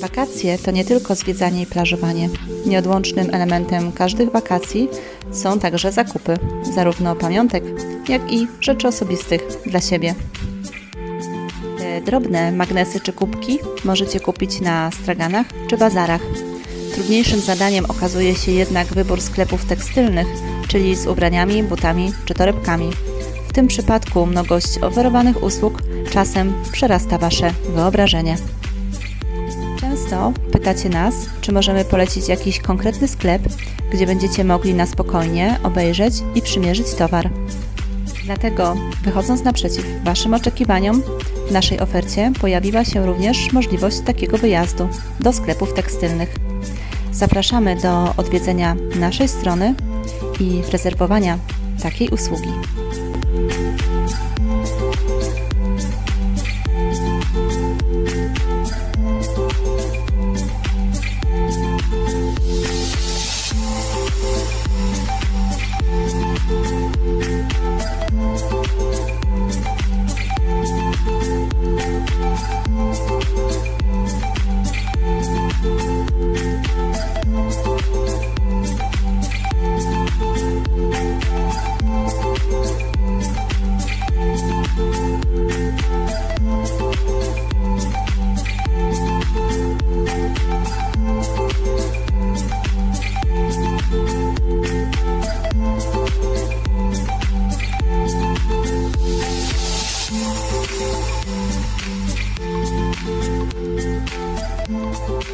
Wakacje to nie tylko zwiedzanie i plażowanie. Nieodłącznym elementem każdych wakacji są także zakupy, zarówno pamiątek, jak i rzeczy osobistych dla siebie. Te drobne magnesy czy kubki możecie kupić na straganach czy bazarach. Trudniejszym zadaniem okazuje się jednak wybór sklepów tekstylnych, czyli z ubraniami, butami czy torebkami. W tym przypadku mnogość oferowanych usług czasem przerasta Wasze wyobrażenie. Często pytacie nas, czy możemy polecić jakiś konkretny sklep, gdzie będziecie mogli na spokojnie obejrzeć i przymierzyć towar. Dlatego, wychodząc naprzeciw Waszym oczekiwaniom, w naszej ofercie pojawiła się również możliwość takiego wyjazdu do sklepów tekstylnych. Zapraszamy do odwiedzenia naszej strony i rezerwowania takiej usługi. Thank you.